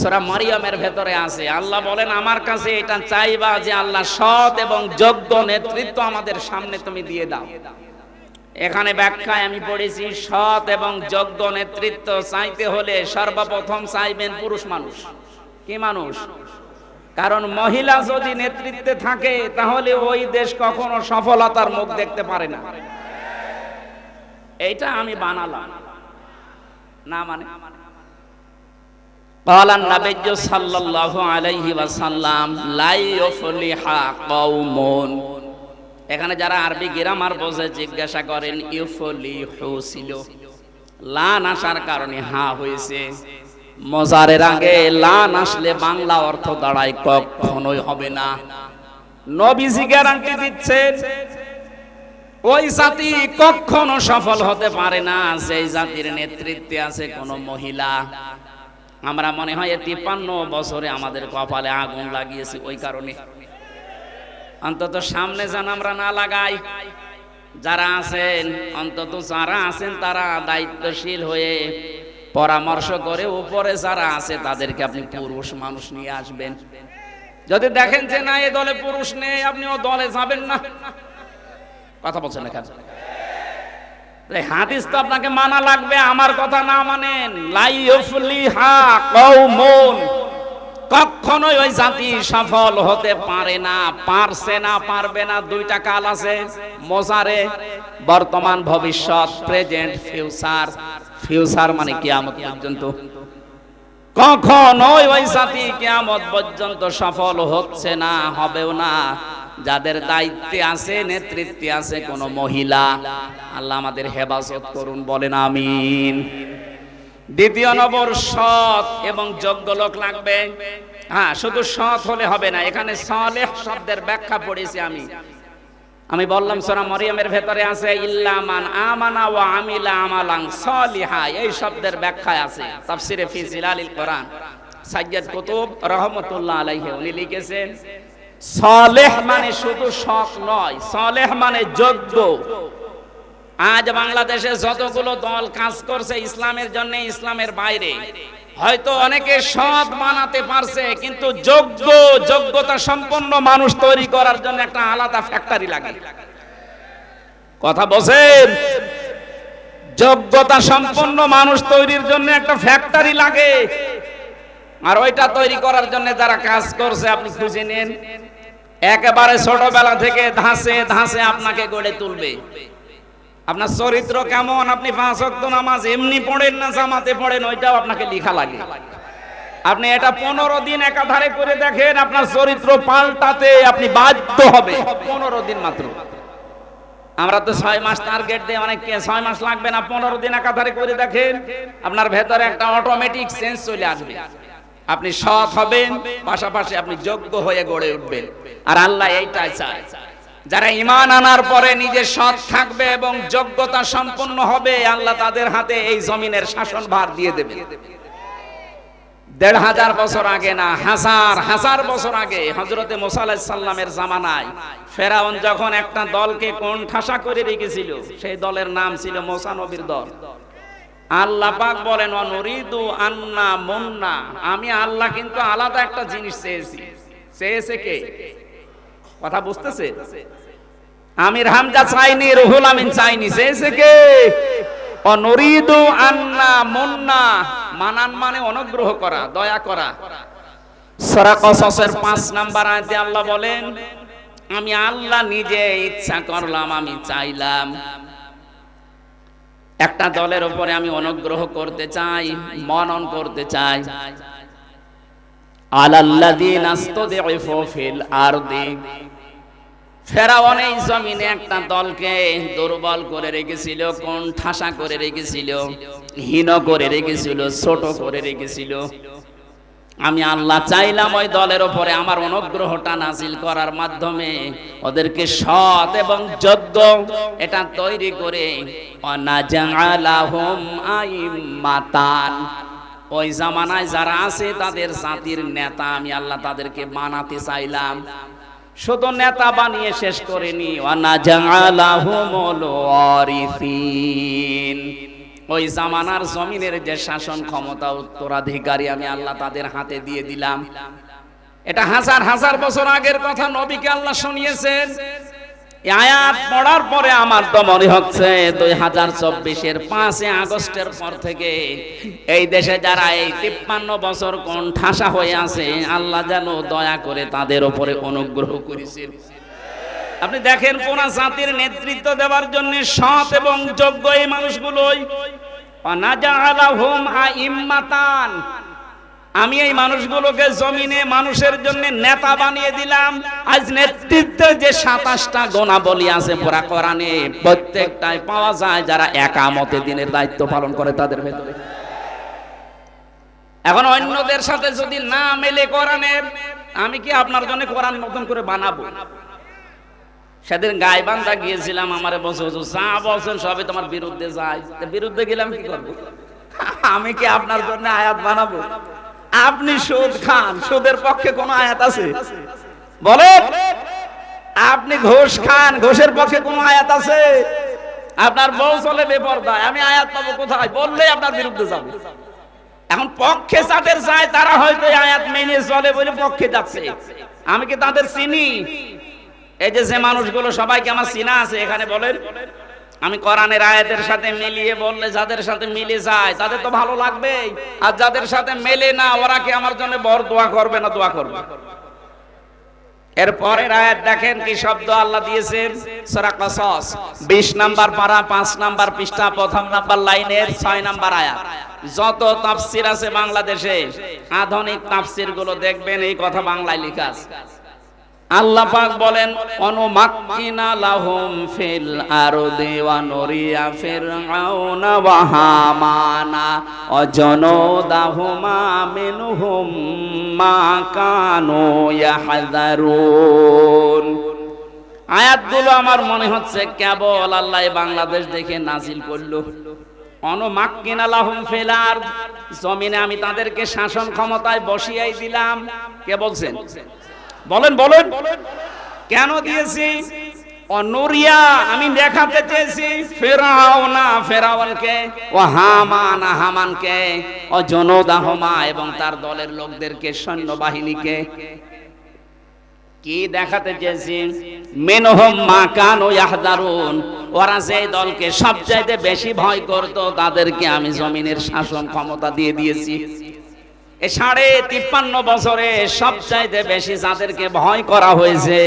সোরা মারিয়ামের ভেতরে আছে। আল্লাহ বলেন, আমার কাছে এটা চাইবা যে আল্লাহ সৎ এবং যোগ্য নেতৃত্ব আমাদের সামনে তুমি দিয়ে দাও। এখানে ব্যাখ্যায় আমি পড়েছি, সৎ এবং যোগ্য নেতৃত্ব চাইতে হলে সর্বপ্রথম চাইবেন পুরুষ মানুষ। কি মানুষ? কারণ মহিলা যদি নেতৃত্বে থাকে, তাহলে ওই দেশ কখনো সফলতার মুখ দেখতে পারে না। এইটা আমি বানালাম। না মানে? পালান নাবেজ্য সাল্লাল্লাহু আলাইহি ওয়াসাল্লাম লাই ইউফলিহা কওমুন এখানে যারা আরবি গ্রামার বোঝে, জিজ্ঞাসা করেন, ইউফলিহু ছিল? লান আসার কারণে, হা, হয়েছে। মজারের আগে, লান আসলে বাংলা অর্থ দাঁড়ায় কখনোই হবে না। নবীজি গ্যারান্টি দিচ্ছেন, ওই জাতি কখনো সফল হতে পারে না, যেই জাতির নেতৃত্বে আছে কোনো মহিলা। আমরা মনে হয় তিপ্পান্ন বছরে আমাদের কপালে আগুন লাগিয়েছি, ওই কারণে। অন্তত সামনে যেন আমরা না লাগাই। যারা আছেন, অন্তত যারা আছেন, তারা দায়িত্বশীল হয়ে পরামর্শ করে উপরে যারা আছে, তাদেরকে আপনি পুরুষ মানুষ নিয়ে আসবেন। যদি দেখেন যে না, এ দলে পুরুষ নেই আপনি ও দলে যাবেন না। কথা বলছেন না হাদিস তো আপনাকে মানা লাগবে, আমার কথা না মানেন। লাইফলিহা কখনোই ওই জাতি সফল হতে পারে না, পারছে না, পারবে না, দুইটা কাল আছে, মোজারে। বর্তমান ভবিষ্যৎ, প্রেজেন্ট, ফিউচার। ফিউচার মানে কিয়ামত পর্যন্ত। কখনোই ওই জাতি কিয়ামত পর্যন্ত সফল হচ্ছে না, হবেও না। যাদের দায়িত্বে আছে, নেতৃত্বে আছে কোন মহিলা, আল্লাহ আমাদের হেফাজত করুন, বলেন আমিন। দ্বিতীয় নম্বর সৎ এবং যোগ্য লোক লাগবে। হ্যাঁ শুধু সৎ হলে হবে না, এখানে সলেহ শব্দের ব্যাখ্যা পড়েছি আমি। আমি বললাম সোনা মরিয়মের ভেতরে আছে ইল্লামান আমানা ওয়া আমিলা আমালাং সলিহা এই শব্দের ব্যাখ্যায় আছে, তাফসিরে ফি জিলালিল কোরআন। সাইয়্যিদ কুতুব রহমাতুল্লাহ আলাইহি, উনি লিখেছেন সলেহ মানে শুধু সৎ নয়, সলেহ মানে যোগ্য। আজ বাংলাদেশে যতগুলো দল কাজ করছে ইসলামের জন্য, ইসলামের বাইরে। হয়তো অনেকে সৎ বানাতে পারছে, কিন্তু যোগ্য, যোগ্যতা সম্পন্ন মানুষ তৈরি করার জন্য একটা আলাদা ফ্যাক্টরি লাগে। কথা বলছেন? যোগ্যতা সম্পন্ন মানুষ তৈরির জন্য একটা ফ্যাক্টরি লাগে। আর ওইটা তৈরি করার জন্য যারা কাজ করছে, আপনি খুঁজে নেন। একেবারে ছোটবেলা থেকে ধাসে ধাসে আপনাকে গড়ে তুলবে। আপনার চরিত্র কেমন? আপনি পাঁচ ওয়াক্ত নামাজ এমনি পড়েন না, জামাতে পড়েন, ওইটাও আপনাকে লেখা লাগে। আপনি এটা পনেরো দিন একাধারে করে দেখেন, আপনার চরিত্র পাল্টাতে আপনি বাধ্য হবে পনেরো দিন মাত্র। আমরা তো ছয় মাস টার্গেট দিয়ে অনেককে ছয় মাস লাগবে না, পনেরো দিন একাধারে করে দেখেন, আপনার ভেতরে একটা অটোমেটিক সেন্স চলে আসবে। আপনি সৎ হবেন, পাশাপাশি আপনি যোগ্য হয়ে গড়ে উঠবেন। আর আল্লাহ এইটাই চায়। যারা ইমান আনার পরে নিজে সৎ থাকবে এবং যোগ্যতা সম্পন্ন হবে, আল্লাহ তাদের হাতে এই জমিনের শাসন ভার দিয়ে দেবে দেড় হাজার বছর আগে না, হাজার হাজার বছর আগে হজরতে মোসাল্লামের জামানায় ফেরাউন যখন একটা দলকে কোন ঠাসা করে রেখেছিল, সেই দলের নাম ছিল মোসা নবীর দল। আল্লাহ পাক বলেন, অনুরিদু আন্না মুন্না। আমি আল্লাহ কিন্তু আলাদা একটা জিনিস চেয়েছি। চেয়েছে কে? কথা বুঝতেছে? আমির হামজা চাইনি, রুহুল আমিন চাইনি। চেয়েছে কে? অনরিদু আন্না মুন্না। মানান মানে অনুগ্রহ করা, দয়া করা। সূরা কসসের 5 নাম্বার আয়াতে আল্লাহ বলেন, আমি আল্লাহ নিজে ইচ্ছা করলাম, আমি চাইলাম। একটা দলের উপরে আমি অনুগ্রহ করতে চাই, মনন করতে চাই। দলকে দুর্বল করে রেখেছিল কোন ঠাসা করে রেখেছিল, হীন করে রেখেছিল, ছোট করে রেখেছিল। আমি আল্লাহ চাইলাম ওই দলের ওপরে আমার অনুগ্রহটা নাজিল করার মাধ্যমে ওদেরকে সৎ এবং যোগ্য এটা তৈরি করে। আইম্মাতান ওই জামানায় যারা আছে, তাদের জাতির নেতা আমি আল্লাহ তাদেরকে বানাতে চাইলাম। শুধু নেতা বানিয়ে শেষ করেনি। ওয়ানাজালাহুমুল ওয়ারিসিন। ওই জামানার জমিনের যে শাসন ক্ষমতা উত্তরাধিকারী আমি আল্লাহ তাদের হাতে দিয়ে দিলাম। এটা হাজার হাজার বছর আগের কথা নবীকে আল্লাহ শুনিয়েছেন। আয়াত পড়ার পরে আমার তো মনে হচ্ছে দুই হাজার চব্বিশের পাঁচই আগস্টের পর থেকে এই দেশে যারা এই তিপ্পান্ন বছর কোন ঠাসা হয়ে আছে, আল্লাহ যেন দয়া করে তাদের ওপরে অনুগ্রহ করেছেন। আপনি দেখেন কোন জাতির নেতৃত্ব দেওয়ার জন্য সৎ এবং যোগ্য এই মানুষগুলোই। আমি এই মানুষগুলোকে জমিনে মানুষের জন্য নেতা বানিয়ে দিলাম। আজ নেতৃত্বে যে সাতাশটা গোনাবলী আছে পুরা কোরআনে, প্রত্যেকটাই পাওয়া যায় যারা একামতে দিনের দায়িত্ব পালন করে তাদের ভেতরে। এখন অন্যদের সাথে যদি না মেলে কোরআনের, আমি কি আপনার জন্য কোরআন নতুন করে বানাবো? সেদিন গাইবান্ধা গিয়েছিলাম আমার বসে বসে যা বলছেন সবই তোমার বিরুদ্ধে যায়। বিরুদ্ধে গেলাম কি করব? আমি কি আপনার জন্য আয়াত বানাবো? আপনি সুদ খান, সুদের পক্ষে কোন আয়াত আছে? বলে। আপনি ঘোষ খান, ঘোষের পক্ষে কোন আয়াত আছে? আপনার বউ চলে বেপরদায়, আমি আয়াত পাবো কোথায়? বললেই আপনার বিরুদ্ধে যাবে। এখন পক্ষে যাদের যায়, তারা হয়তো আয়াত মেনে চলে বলে পক্ষে যাচ্ছে। আমি কি তাদের চিনি? এই যে যে মানুষগুলো সবাইকে আমার চিনা আছে, এখানে বলেন। আমি কোরআনের আয়াতের সাথে মিলিয়ে বললে যাদের সাথে মিলে যায়, তাদের তো ভালো লাগবে আর যাদের সাথে মেলে না, ওরা কি আমার জন্য বর দোয়া করবে না দোয়া করবে? এর পরের আয়াত দেখেন কি শব্দ আল্লাহ দিয়েছেন। সূরা কসস 20 নাম্বার পারা 5 নাম্বার পৃষ্ঠা, প্রথম নাম্বার লাইনের 6 নাম্বার আয়াত। যত তাফসীর আছে বাংলাদেশে, আধুনিক তাফসীরগুলো দেখবেন, এই কথা বাংলায় লেখা আছে। আল্লাহ পাক বলেন, অনুমাক্কিনা লাহুম ফিল আরদি ওয়া নুরিয়া ফিরআউনা ওয়া হামানা, অজনদাহুমা মিনহুম মা কানু ইয়াহযারুন। আয়াতগুলো আমার মনে হচ্ছে কেবল আল্লাহ বাংলাদেশ দেখে নাজিল করল। অনুমাক্কিনা লাহুম ফিল আরদ জমিনে আমি তাদেরকে শাসন ক্ষমতায় বসিয়াই দিলাম। কে বলছেন? বলেন বলেন। কেন দিয়েছি? অনুরিয়া আমি দেখাতে চেয়েছি ফেরাওনা ফেরাওয়ানকে, ও হামানা হামানকে, ও জনদাহমা এবং তার দলের লোকদেরকে, সৈন্যবাহিনীকে। কি দেখাতে চেয়েছি? মেনহম মা কান ও ইয়াহদারুন, ওরা যে দলকে সবচাইতে বেশি ভয় করত, তাদেরকে আমি জমিনের শাসন ক্ষমতা দিয়ে দিয়েছি। সাড়ে তিপ্পান্ন বছরে সবচাইতে বেশি যাদেরকে ভয় করা হয়েছে,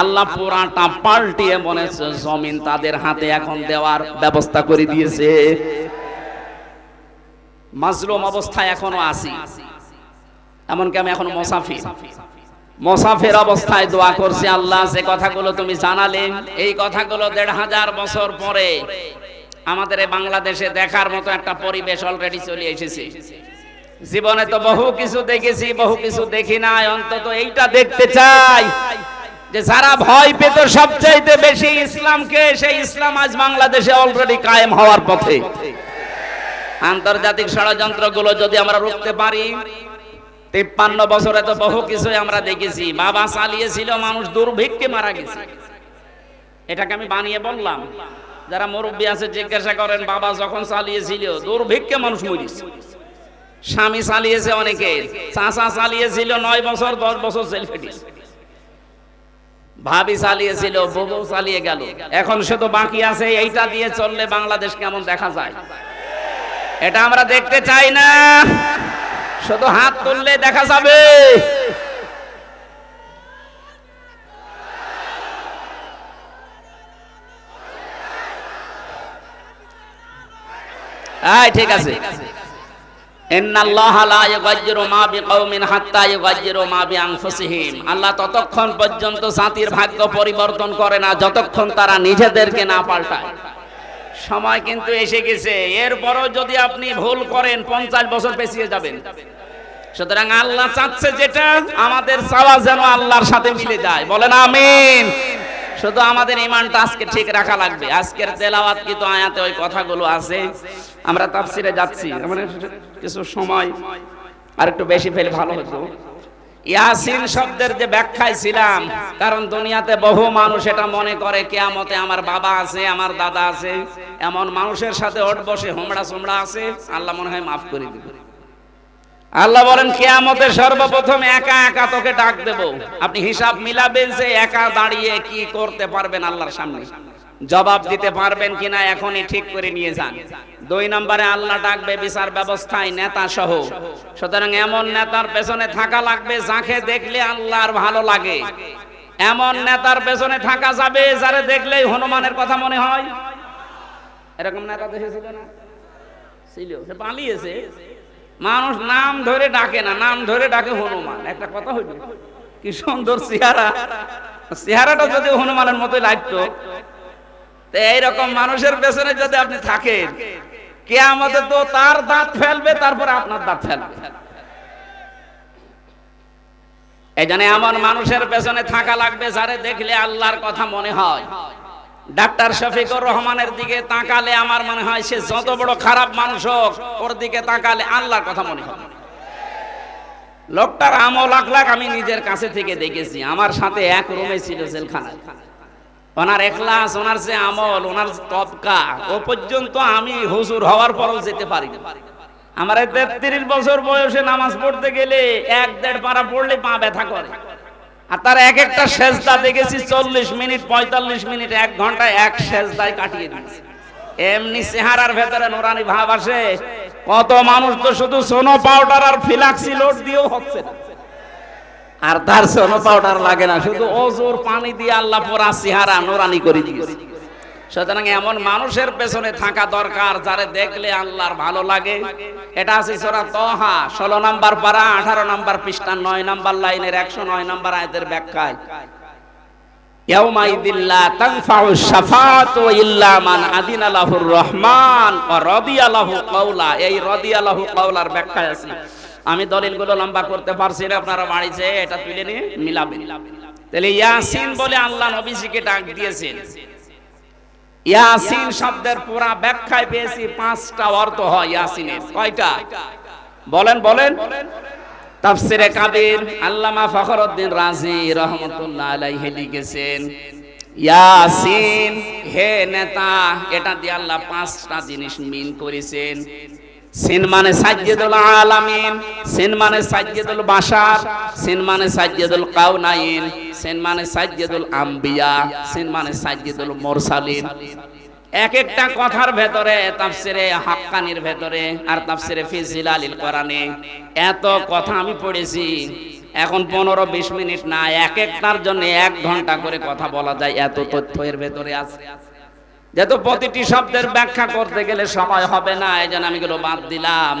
আল্লাহ পুরাটা পাল্টিয়ে হচ্ছে জমিন তাদের হাতে এখন দেওয়ার ব্যবস্থা করে দিয়েছে। মাজলুম অবস্থায় এখনও এমনকি আমি এখন মোসাফির। মোসাফির অবস্থায় দোয়া করছি, আল্লাহ যে কথাগুলো তুমি জানালে, এই কথাগুলো দেড় হাজার বছর পরে আমাদের বাংলাদেশে দেখার মতো একটা পরিবেশ অলরেডি চলে এসেছে। জীবনে তো বহু কিছু দেখেছি বহু কিছু দেখি নাই অন্তত এইটা দেখতে চাই যে যারা ভয় পেত সবচাইতে বেশি ইসলামকে সেই ইসলাম আজ বাংলাদেশে অলরেডি কায়েম হওয়ার পথে। আন্তর্জাতিক ষড়যন্ত্রগুলো যদি আমরা রুখতে পারি তিপ্পান্ন বছরে তো বহু কিছু আমরা দেখেছি। বাবা চালিয়েছিল মানুষ দুর্ভিক্ষে মারা গেছে। এটাকে আমি বানিয়ে বললাম যারা মুরব্বী আছে জিজ্ঞাসা করেন বাবা যখন চালিয়েছিল দুর্ভিক্ষে মানুষ মরিছে। স্বামী চালিয়েছে অনেকে, চাচা চালিয়েছিল নয় বছর, দশ বছর জেল খেটেছে। ভাবি চালিয়েছিল, বউ চালিয়ে গেল। এখন শুধু বাকি আছে, এইটা দিয়ে চললে বাংলাদেশ কেমন দেখা যায়? এটা আমরা দেখতে চাই না। শুধু হাত তুললে দেখা যাবে। ঠিক আছে। যতক্ষণ তারা নিজেদেরকে না পাল্টায়। সময় কিন্তু এসে গেছে। এরপরও যদি আপনি ভুল করেন, পঞ্চাশ বছর পেছিয়ে যাবেন। সুতরাং আল্লাহ চাচ্ছে যেটা, আমাদের চাওয়া যেন আল্লাহর সাথে মিলে যায়। বলেন আমিন। শুধু আমাদের ইমানটা আজকে ঠিক রাখা লাগবে। আজকের তেলাওয়াত কিন্তু আয়াতে ওই কথাগুলো আছে? আমরা তাফসিরে যাচ্ছি। মানে কিছু সময় আর একটু বেশি ফেলে ভালো হতো। ইয়াসিন শব্দের যে ব্যাখ্যায় ছিলাম, কারণ দুনিয়াতে বহু মানুষ এটা মনে করে, কেয়ামতে আমার বাবা আছে, আমার দাদা আছে, এমন মানুষের সাথে ওট বসে হোমড়া সোমড়া আছে, আল্লাহ মনে হয় মাফ করে দিবে আল্লাহ বলেন কেয়ামতে সর্বপ্রথম একা একা তোকে ডাক দেব। আপনি হিসাব মিলাবেন যে একা দাঁড়িয়ে কি করতে পারবেন আল্লাহর সামনে। জবাব দিতে পারবেন কিনা এখনই ঠিক করে নিয়ে যান। দুই নম্বরে আল্লাহ ডাকবে, বিচার ব্যবস্থায় নেতা সহ। সুতরাং এমন নেতার পেছনে থাকা লাগবে, যাকে দেখলে আল্লাহর ভালো লাগে। এমন নেতার পেছনে থাকা যাবে, যারে দেখলেই হনুমানের কথা মনে হয়। এরকম নেতা দেশে ছিল না? ছিল, সে পালিয়েছে। মানুষ নাম ধরে ডাকে না, নাম ধরে ডাকে হনুমান। একটা কথা হইল, কি সুন্দর চেহারা। চেহারাটা যদি হনুমানের মতোই লাগতো, তো এইরকম মানুষের পেছনে যদি আপনি থাকেন কে আমাদের তো তার দাঁত ফেলবে, তারপরে আপনার দাঁত ফেলবে। এই জন্য এমন মানুষের পেছনে থাকা লাগবে, যারে দেখলে আল্লাহর কথা মনে হয়। ডাক্তার শফিকুর রহমানের দিকে তাকালে আমার মনে হয় সে যত বড় খারাপ মানুষ হোক, ওর দিকে তাকালে আল্লাহর কথা মনে হয় লোকটার আমল আখলাক আমি নিজের কাছে থেকে দেখেছি। আমার সাথে এক রুমে ছিল জেলখানায়। ওনার এখলাস, ওনার যে আমল, ওনার তবকা, ও পর্যন্ত আমি হুজুর হওয়ার পরও যেতে পারি আমার এই তেত্রিশ বছর বয়সে নামাজ পড়তে গেলে এক দেড় পারা পড়লে পা ব্যথা করে। আর তার এক একটা সেজদা দেখেছি চল্লিশ মিনিট, পঁয়তাল্লিশ মিনিট, এক ঘন্টায় এক সেজদায় কাটিয়ে দিয়েছে। এমনি চেহারার ভেতরে নোরানি ভাব আসে। কত মানুষ তো শুধু সোনো পাউডার আর ফিলাক্সি লোড দিয়েও হচ্ছে না। আর তার সোনো পাউডার লাগে না, শুধু ওজোর পানি দিয়ে আল্লাহ পরা চেহারা নোরানি করে দিয়েছে। সুতরাং এমন মানুষের পেছনে থাকা দরকার যারে দেখলে আল্লাহর ভালো লাগে। এটা আছে সোরা তহা, ষোলো নাম্বার পারা, আঠারো নাম্বার পৃষ্ঠা, নয় নাম্বার লাইনের একশো নয় নাম্বার আয়তের ব্যাখ্যায়। আমি দলিলগুলো লম্বা করতে পারছি না, আপনারা বাড়িতে এটা তুলে নিয়ে মিলাবেন। তাহলে ইয়াসিন বলে আল্লাহ নবীজিকে ডাক দিয়েছেন। ইয়াসিন শব্দের পুরা ব্যাখ্যায় পেয়েছি পাঁচটা অর্থ হয় ইয়াসিনের। কয়টা? বলেন বলেন। তাফসিরে কাবির আল্লামা ফখরউদ্দিন রাজি রহমাতুল্লাহ আলাইহি লিখেছেন, ইয়াসিন, হে নেতা, এটা দিয়ে আল্লাহ পাঁচটা জিনিস মিন করেছেন। সিন মানে সাজ্জেদুল আলামিন, সিন মানে সাজ্জেদুল বাশার, সিন মানে সাজ্জেদুল কাউনাইন সিন মানে সাজ্জেদুল আম্বিয়া, সিন মানে সাজ্জেদুল মুরসালিন। এক একটা কথার ভেতরে, তাফসিরে হাক্কানির ভেতরে আর তাফসিরে ফি জিলালিল কোরআনে। এত কথা আমি পড়েছি, এখন পনেরো বিশ মিনিট না, এক একটার জন্য এক ঘণ্টা করে কথা বলা যায়, এত তথ্য এর ভেতরে আছে। যেহেতু প্রতিটি শব্দের ব্যাখ্যা করতে গেলে সময় হবে না এই জন্য আমি এগুলো বাদ দিলাম।